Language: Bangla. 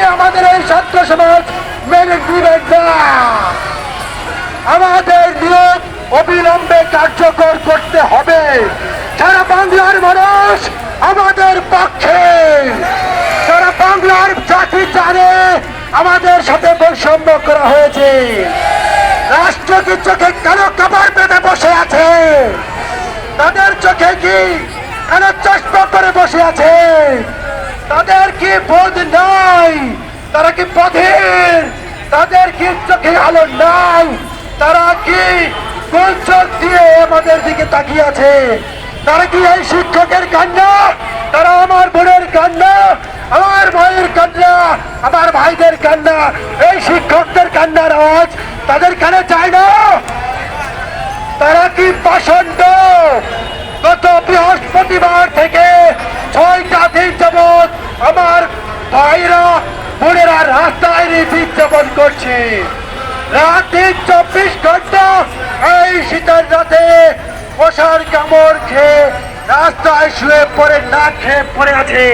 কি আমাদের এই ছাত্র সমাজ মেনে দিবেন না। আমাদের নিয়োগ অবিলম্বে কার্যকর করতে হবে। সারা বাংলার মানুষ আমাদের পক্ষে। সারা বাংলার জাতি জানে আমাদের সাথে বৈষম্য করা হয়েছে। রাষ্ট্র কি চোখে কেন কাবার পেতে বসে আছে? তাদের চোখে কি কেন চশমা করে বসে আছে? তাদের কি বোধ নাই? তারা কি পথের? তাদের কি চোখে আলো নাই? তারা কি দিয়ে আমাদের দিকে তাকিয়ে আছে? তারা কি এই শিক্ষকের কান্না? তারা আমার বোনের কান্না? আমার ভাইয়ের কান্না? আমার ভাইদের কান্না? এই শিক্ষকদের কান্নার আওয়াজ তাদের কানে যায় না? তারা কি পাষণ্ড? গত বৃহস্পতিবার থেকে ছয়টা দিন যাবৎ আমার ভাইরা বোনেরা রাস্তায় বিজ্ঞাপন করছে। রাত চব্বিশ ঘণ্টা এই শীতের রাতে মশার কামড় খেয়ে রাস্তায় শুয়ে পড়ে, না খেয়ে পড়ে আছে।